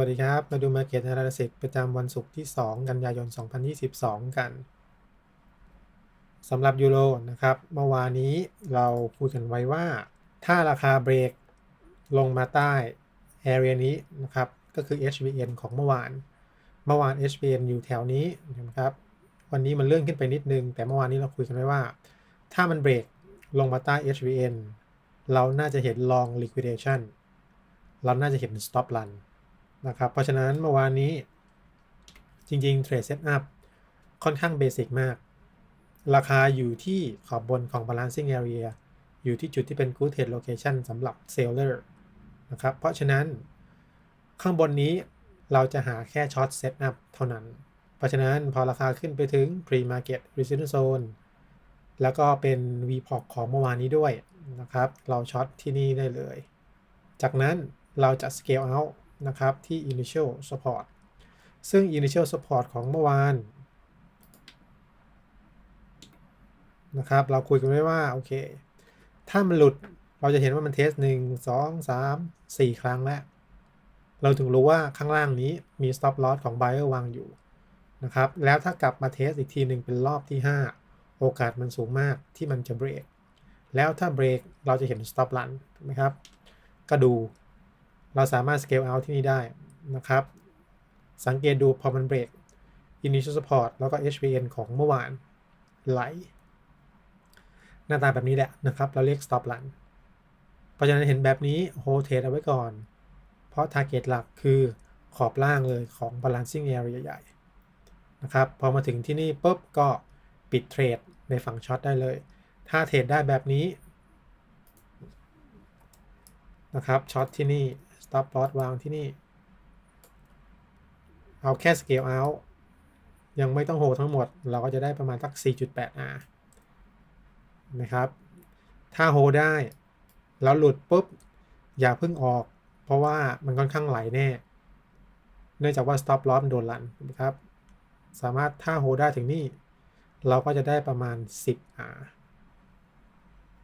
วัสดีครับ มาดู Market Analysis ประจำวันศุกร์ที่ 2 กันยายน 2022 กันสำหรับยูโรนะครับเมื่อวานนี้เราพูดกันไว้ว่า ถ้าราคาเบรกลงมาใต้ area นี้นะครับ ก็คือ HBN ของเมื่อวาน เมื่อวาน HBN อยู่แถวนี้นะครับ วันนี้มันเลื่อนขึ้นไปนิดนึง แต่เมื่อวานนี้เราคุยกันไว้ว่า ถ้ามันเบรกลงมาใต้ HBN เราน่าจะเห็น long liquidation เราน่าจะเห็น stop run นะครับ เพราะฉะนั้นเมื่อวานนี้จริงๆ Trade Setup ค่อนข้างเบสิกมาก ราคาอยู่ที่ขอบบนของ Balancing Area อยู่ที่จุดที่เป็น Good Trade Location สำหรับ Seller นะครับ เพราะฉะนั้นข้างบนนี้เราจะหาแค่ Short Setup เท่านั้น เพราะฉะนั้นพอราคาขึ้นไปถึง Pre-Market Resistance Zone แล้วก็เป็น VPOC ของเมื่อวานนี้ด้วยนะครับ เราช็อตที่นี่ได้เลย จากนั้นเราจะ Scale Out นะครับ ที่ initial support ซึ่ง initial support ของเมื่อวานนะครับ เราคุยกันไว้ว่า โอเค ถ้ามันหลุดเราจะเห็นว่ามันเทสหนึ่งสองสามสี่ครั้งแล้ว เราถึงรู้ว่าข้างล่างนี้มี stop loss ของ buyer วางอยู่นะครับ แล้วถ้ากลับมาเทสอีกทีหนึ่งเป็นรอบที่ 5 โอกาสมันสูงมากที่มันจะเบรก แล้วถ้าเบรกเราจะเห็น stop run ถูกไหมครับ ก็ดู เราสามารถ scale out ที่นี่ได้นะครับ สังเกตดูพอมันเบรก initial support แล้วก็ HPN ของเมื่อวานไหล หน้าตาแบบนี้แหละนะครับ เราเรียก stop run เพราะฉะนั้นเห็นแบบนี้ hold trade เอาไว้ก่อน เพราะ target หลักคือขอบล่างเลยของ balancing area ใหญ่ๆนะครับ พอมาถึงที่นี่ปุ๊บก็ปิดเทรดในฝั่งช็อตได้เลย ถ้าเทรดได้แบบนี้นะครับช็อตที่นี่ stop loss วางที่นี่ เอาแค่ scale out ยังไม่ต้องโฮทั้งหมด เราก็จะได้ประมาณสัก 4.8R นะครับ ถ้าโฮได้ แล้วหลุดปุ๊บ อย่าเพิ่งออก เพราะว่ามันค่อนข้างไหลแน่ เนื่องจากว่า stop loss โดนลันนะครับ สามารถถ้าโฮได้ถึงนี่ เราก็จะได้ประมาณ 10R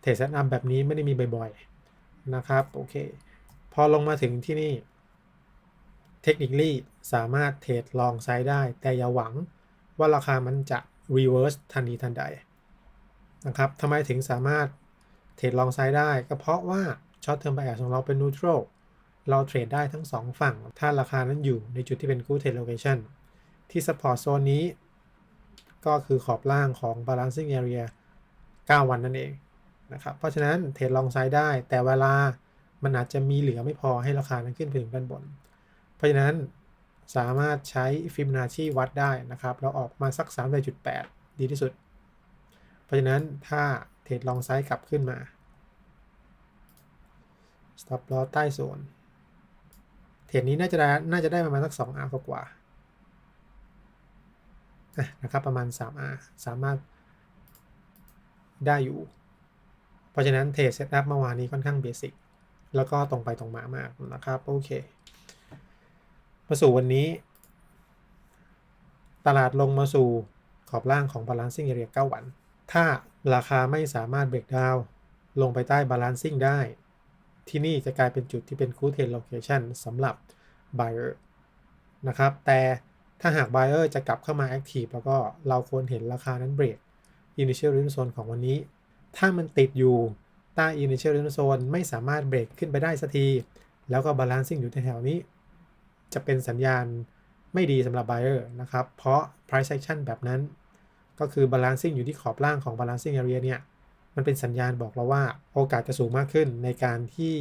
เทรดเซตอัพแบบนี้ไม่ได้มีบ่อยๆ นะครับ โอเค พอลงมาถึงที่นี่เทคนิคลี่สามารถเทรดลองไซด์ได้ แต่อย่าหวังว่าราคามันจะ reverse ทันทีทันใดนะครับทำไมถึงสามารถเทรดลองไซด์ได้ ก็เพราะว่าช็อตเทอมไบแอของเราเป็น neutral เราเทรดได้ทั้ง 2 ฝั่ง ถ้าราคานั้นอยู่ในจุดที่เป็น good trade location ที่ support zone นี้ ก็คือขอบล่างของ balancing area 9 วันนั่นเองนะครับ เพราะฉะนั้นเทรดลองไซด์ได้แต่เวลา มันอาจจะมีเหลือไม่พอให้ราคานั้นขึ้นไปถึงด้านบน เพราะฉะนั้นสามารถใช้ฟิบนาชีวัดได้นะครับแล้วออกมาสัก 3.8 ดีที่สุด เพราะฉะนั้นถ้าเทรดลองไซด์กลับขึ้นมา stop loss ใต้โซน เทรดนี้น่าจะได้น่าจะได้ประมาณสัก 2R กว่านะครับประมาณ 3R สามารถได้อยู่ เพราะฉะนั้นเทรดเซตอัพเมื่อวานนี้ค่อนข้างเบสิก แล้วก็ตรงไปตรงมามากนะครับโอเค มาสู่วันนี้ ตลาดลงมาสู่ขอบล่างของ balancing area 9 วัน ถ้าราคาไม่สามารถเบรกดาวลงไปใต้ balancing ได้ ที่นี่จะกลายเป็นจุดที่เป็น good trade location สำหรับ buyer นะครับ แต่ถ้าหาก buyer จะกลับเข้ามา active แล้วก็เราควรเห็นราคานั้นเบรก initial resistance zone ของวันนี้ ถ้ามันติดอยู่ ใต้ initial resistance zone ไม่สามารถเบรกขึ้นไปได้สักที แล้วก็ balancing อยู่แถวนี้ จะเป็นสัญญาณไม่ดีสำหรับ buyer นะครับ เพราะ price action แบบนั้น ก็คือ balancing อยู่ที่ขอบล่างของ balancing area เนี่ย มันเป็นสัญญาณบอกเราว่าโอกาสจะสูงมากขึ้นในการที่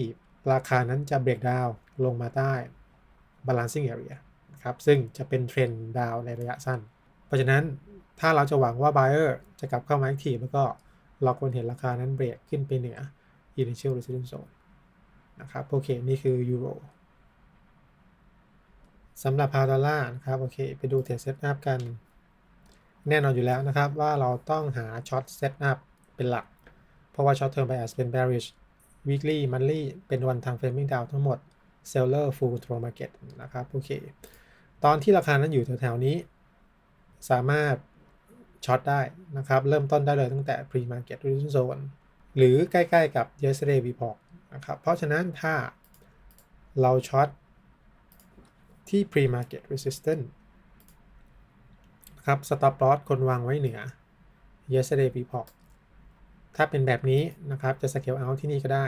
ราคานั้นจะเบรกดาวลงมาใต้ balancing area นะครับ ซึ่งจะเป็นเทรนด์ดาวในระยะสั้น เพราะฉะนั้นถ้าเราจะหวังว่า buyer จะกลับเข้ามา active แล้วก็ เราควรเห็นราคานั้นเบรกขึ้นไปเหนือ initial resistance zone นะครับ โอเค นี่คือยูโรสำหรับพาดอลลาร์นะครับ โอเค ไปดูเทรดเซตอัพกัน แน่นอนอยู่แล้วนะครับ ว่าเราต้องหาช็อตเซตอัพเป็นหลัก เพราะว่าช็อตเทอมไบแอสเป็น bearish weekly monthly เป็นวันทาง framing down ทั้งหมด seller full throw market นะครับ โอเค ตอนที่ราคานั้นอยู่แถวๆนี้ สามารถ ช็อตได้นะครับ เริ่มต้นได้เลยตั้งแต่ pre market resistance zone หรือใกล้ๆกับ yesterday report นะครับ เพราะฉะนั้นถ้าเราช็อตที่ pre market resistance ครับ stop loss คนวางไว้เหนือ yesterday report ถ้าเป็นแบบนี้นะครับ จะ scale out ที่นี่ก็ได้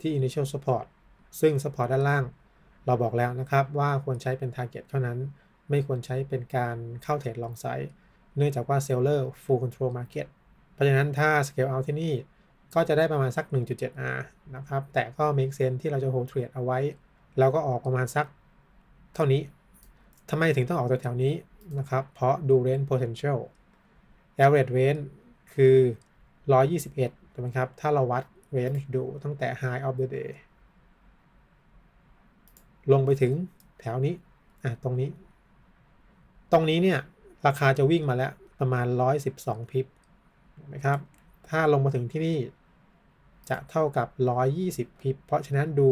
ที่ initial support ซึ่ง support ด้านล่าง เราบอกแล้วนะครับว่าควรใช้เป็น target เท่านั้น ไม่ควรใช้เป็นการเข้าเทรด long side เนื่องจากว่า seller full control market เพราะฉะนั้นถ้า scale out ที่นี่ก็จะได้ประมาณสัก 1.7R นะครับ แต่ก็ make sense ที่เราจะ hold trade เอาไว้ แล้วก็ออกประมาณสักเท่านี้ทำไมถึงต้องออกแถวๆนี้นะครับ เพราะดู range potential average range คือ 121ถูกไหมครับ ถ้าเราวัด range ดูตั้งแต่ high of the day ลงไปถึงแถวนี้ อะ ตรงนี้ ตรงนี้เนี่ย ราคาจะวิ่งมาแล้วประมาณ 112 พิบนะครับ ถ้าลงมาถึงที่นี่จะเท่ากับ 120 พิบ เพราะฉะนั้นดู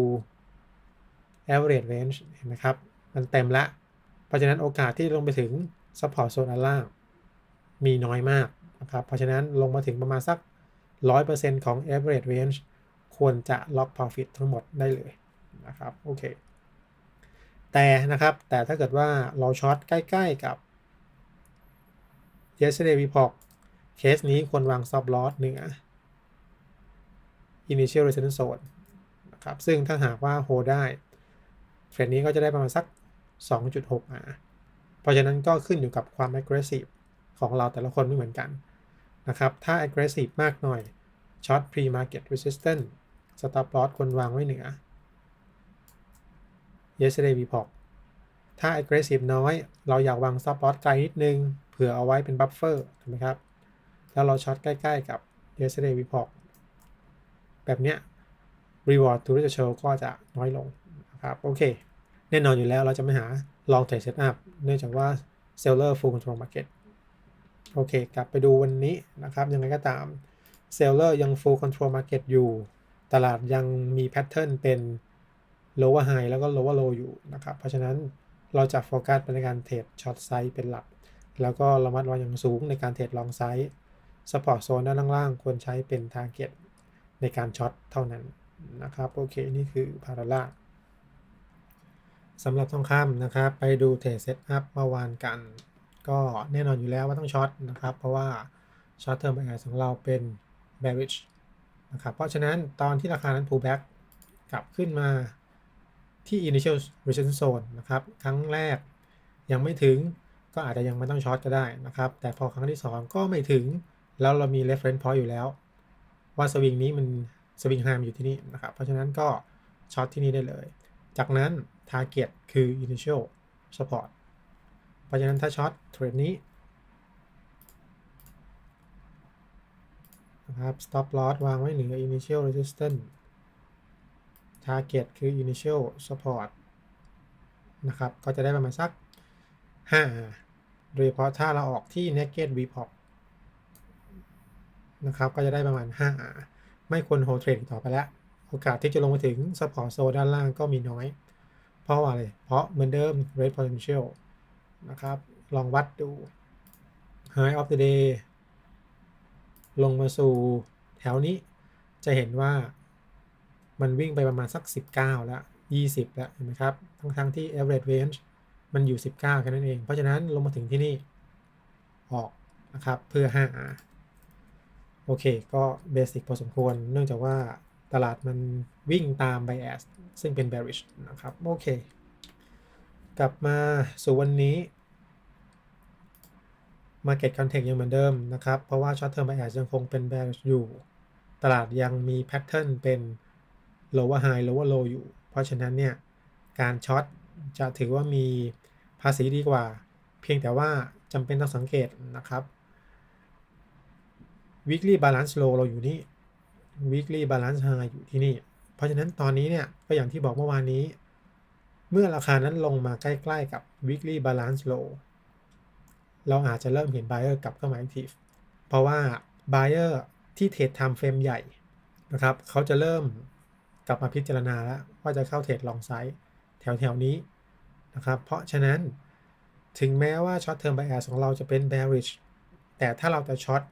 average range เห็นไหมครับ มันเต็มละ เพราะฉะนั้นโอกาสที่ลงไปถึง support zone อันล่าง มีน้อยมากนะครับ เพราะฉะนั้นลงมาถึงประมาณสัก 100%ของ average range ควรจะ lock profit ทั้งหมดได้เลยนะครับ โอเค แต่นะครับ แต่ถ้าเกิดว่าเราช็อตใกล้ ๆกับ yesterday report เคสนี้ควรวาง stop loss เหนือ initial resistance zone นะครับซึ่งถ้าหากว่า hold ได้เทรนนี้ก็จะได้ประมาณสัก 2.6 R เพราะฉะนั้นก็ขึ้นอยู่กับความ aggressive ของเราแต่ละคนไม่เหมือนกันนะครับ ถ้า aggressive มากหน่อย short pre market resistance stop loss ควรวางไว้เหนือ yesterday report ถ้า aggressive น้อย เราอยากวาง stop loss ไกลนิดนึง ผื่อเอาไว้เป็น buffer ถูกไหมครับ แล้วเราช็อตใกล้ๆกับ yesterday report แบบเนี้ย reward to the show ก็จะน้อยลงนะครับโอเค แน่นอนอยู่แล้วเราจะไม่หา long trade setup เนื่องจากว่า seller full control market โอเค กลับไปดูวันนี้นะครับ ยังไงก็ตาม seller ยัง full control market อยู่ ตลาดยังมี pattern เป็น lower high แล้วก็ lower low อยู่นะครับ เพราะฉะนั้นเราจะโฟกัสในการเทรด short size เป็นหลัก แล้วก็ระมัดระวังอย่างสูงในการเทรด long size support zone ด้านล่างๆควรใช้เป็น target ในการช็อตเท่านั้นนะครับโอเคนี่คือพาราล่าสำหรับทองคำนะครับ ไปดูเทรดเซตอัพเมื่อวานกัน ก็แน่นอนอยู่แล้วว่าต้องช็อตนะครับ เพราะว่าช็อตเทอร์มไอของเราเป็น bearish นะครับเพราะฉะนั้นตอนที่ราคานั้น pull back กลับขึ้นมาที่ initial resistance zone นะครับ ครั้งแรกยังไม่ถึง ก็อาจจะยังไม่ต้องช็อตก็ได้นะครับ แต่พอครั้งที่ 2 ก็ไม่ถึง แล้วเรามี reference point อยู่แล้ว ว่าสวิงนี้มันสวิงไฮมอยู่ที่นี่นะครับ เพราะฉะนั้นก็ช็อตที่นี่ได้เลย จากนั้น target คือ initial support เพราะฉะนั้นถ้าช็อตเทรดนี้นะครับ stop loss วางไว้เหนือ initial resistance target คือ initial support นะครับ ก็จะได้ประมาณสัก5 โดยเฉพาะถ้าเราออกที่ naked report นะครับ ก็จะได้ประมาณ5ไม่ควรโฮเทรดต่อไปแล้ว โอกาสที่จะลงมาถึง support zone ด้านล่างก็มีน้อย เพราะว่าอะไร เพราะเหมือนเดิม rate potential นะครับ ลองวัดดู high of the day ลงมาสู่แถวนี้จะเห็นว่ามันวิ่งไปประมาณสัก 19 แล้ว 20 แล้วเห็นไหมครับ ทั้งทั้งที่ average range มันอยู่ 19แค่นั้นเอง เพราะฉะนั้นลงมาถึงที่นี่ออกนะครับเพื่อ 5R โอเค ก็เบสิกพอสมควร เนื่องจากว่าตลาดมันวิ่งตาม bias ซึ่งเป็น bearish นะครับ โอเค กลับมาสู่วันนี้ Market Context ยังเหมือนเดิมนะครับ เพราะว่า Short Term Bias ยังคงเป็น bearish อยู่ ตลาดยังมี pattern เป็น lower high lower low อยู่ เพราะฉะนั้นเนี่ย การช็อต จะถือว่ามีภาษีดีกว่า เพียงแต่ว่าจำเป็นต้องสังเกตนะครับ weekly balance low เราอยู่นี่ weekly balance high อยู่ที่นี่ เพราะฉะนั้นตอนนี้เนี่ยก็อย่างที่บอกเมื่อวานนี้ เมื่อราคานั้นลงมาใกล้ๆกับ weekly balance low เราอาจจะเริ่มเห็น buyer กลับเข้ามา active เพราะว่า buyer ที่เทรด time frame ใหญ่นะครับ เขาจะเริ่มกลับมาพิจารณาแล้วว่าจะเข้าเทรดลองไซส์ แถว ๆ นี้นะครับ เพราะฉะนั้นถึงแม้ว่า short term bias ของเราจะเป็น bearish แต่ถ้าเราจะช็อต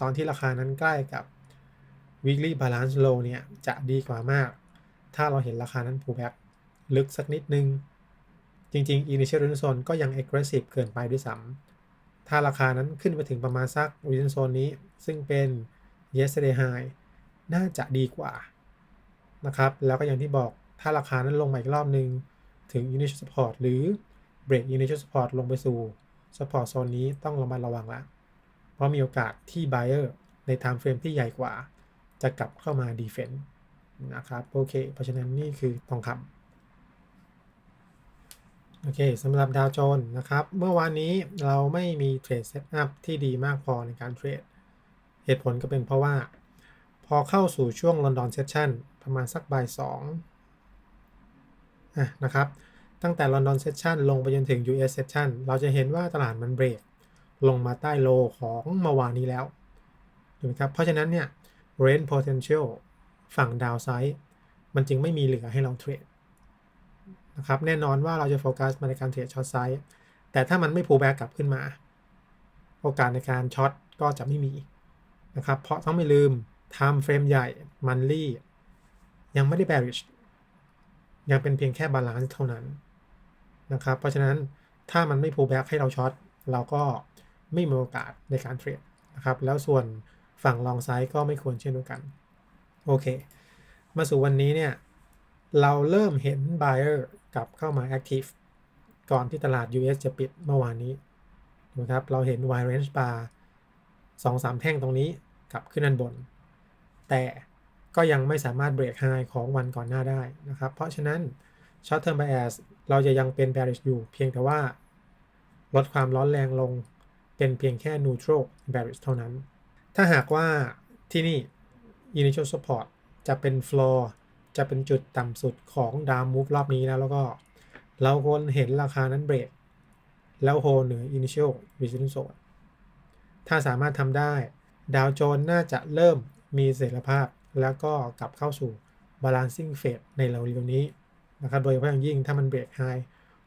ตอนที่ราคานั้นใกล้กับ weekly balance low เนี่ย จะดีกว่ามาก ถ้าเราเห็นราคานั้น pull back ลึกสักนิดนึง จริง ๆ initial resistance zone ก็ยัง aggressive เกินไปด้วยซ้ำถ้าราคานั้นขึ้นไปถึงประมาณสัก resistance zone นี้ ซึ่งเป็น yesterday high น่าจะดีกว่านะครับ แล้วก็อย่างที่บอก ถ้าราคานั้นลงมาอีกรอบนึง ถึง initial support หรือ break initial support ลงไปสู่ support zone นี้ต้องระมัดระวังละ เพราะมีโอกาสที่ buyer ใน time frame ที่ใหญ่กว่า จะกลับเข้ามา defense นะครับ โอเค เพราะฉะนั้นนี่คือทองคำโอเคสำหรับดาวโจนส์นะครับ เมื่อวานนี้เราไม่มีเทรดเซตอัพที่ดีมากพอในการเทรด เหตุผลก็เป็นเพราะว่า พอเข้าสู่ช่วงลอนดอนเซสชั่นประมาณสักบ่ายสอง นะครับ ตั้งแต่ลอนดอนเซสชันลงไปจนถึง US Session เราจะเห็นว่าตลาดมันเบรกลงมาใต้โลของเมื่อวานนี้แล้วถูกไหมครับ เพราะฉะนั้นเนี่ย range potential ฝั่งดาวไซด์มันจึงไม่มีเหลือให้เราเทรดนะครับ แน่นอนว่าเราจะโฟกัสมาในการเทรดช็อตไซด์แต่ถ้ามันไม่ pull back กลับขึ้นมา โอกาสในการช็อตก็จะไม่มีนะครับ เพราะต้องไม่ลืม time frame ใหญ่ monthly ยังไม่ได้ bearish ยังเป็นเพียงแค่บาลานซ์เท่านั้นนะครับเพราะฉะนั้นถ้ามันไม่ pull back ให้เราช็อตเราก็ไม่มีโอกาสในการเทรดนะครับแล้วส่วนฝั่งลองไซด์ก็ไม่ควรเช่นเดียวกัน โอเค มาสู่วันนี้เนี่ย เราเริ่มเห็น buyer กลับเข้ามา active ก่อนที่ตลาด US จะปิดเมื่อวานนี้นะครับเราเห็น Y range bar สองสามแท่งตรงนี้กลับขึ้นด้านบน แต่ ก็ยังไม่สามารถ break high ของวันก่อนหน้าได้นะครับ เพราะฉะนั้น short term bias เราจะยังเป็น bearish อยู่ เพียงแต่ว่า ลดความร้อนแรงลงเป็นเพียงแค่ neutral bearish เท่านั้น ถ้าหากว่าที่นี่ initial support จะเป็น floor จะเป็นจุดต่ำสุดของ down move รอบนี้แล้วแล้วก็ เราควรเห็นราคานั้นเบรก แล้วโฮเหนือ initial resistance zone ถ้าสามารถทำได้ ดาวโจนน่าจะเริ่มมีเสถียรภาพ แล้วก็กลับเข้าสู่ balancing phase ในเร็วๆนี้นะครับโดยเฉพาะอย่างยิ่งถ้ามันเบรกไฮ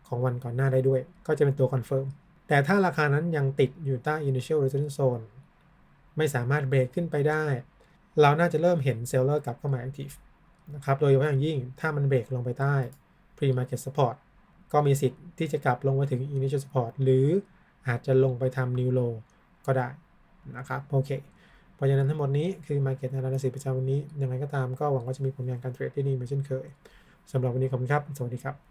ของวันก่อนหน้าได้ด้วย ก็จะเป็นตัวคอนเฟิร์มแต่ถ้าราคานั้นยังติดอยู่ใต้ initial resistance zone ไม่สามารถเบรกขึ้นไปได้ เราน่าจะเริ่มเห็นเซลเลอร์กลับเข้ามา active นะครับโดยเฉพาะอย่างยิ่งถ้ามันเบรกลงไปใต้ pre market support ก็มีสิทธิ์ที่จะกลับลงไปถึง initial support หรืออาจจะลงไปทำ new low ก็ได้นะครับโอเค เพราะฉะนั้นทั้งหมดนี้คือ Market Analysis ประจำวันนี้ยังไงก็ตามก็หวังว่าจะมีผลงานการเทรดที่ดีเหมือนเช่นเคยสำหรับวันนี้ขอบคุณครับ สวัสดีครับ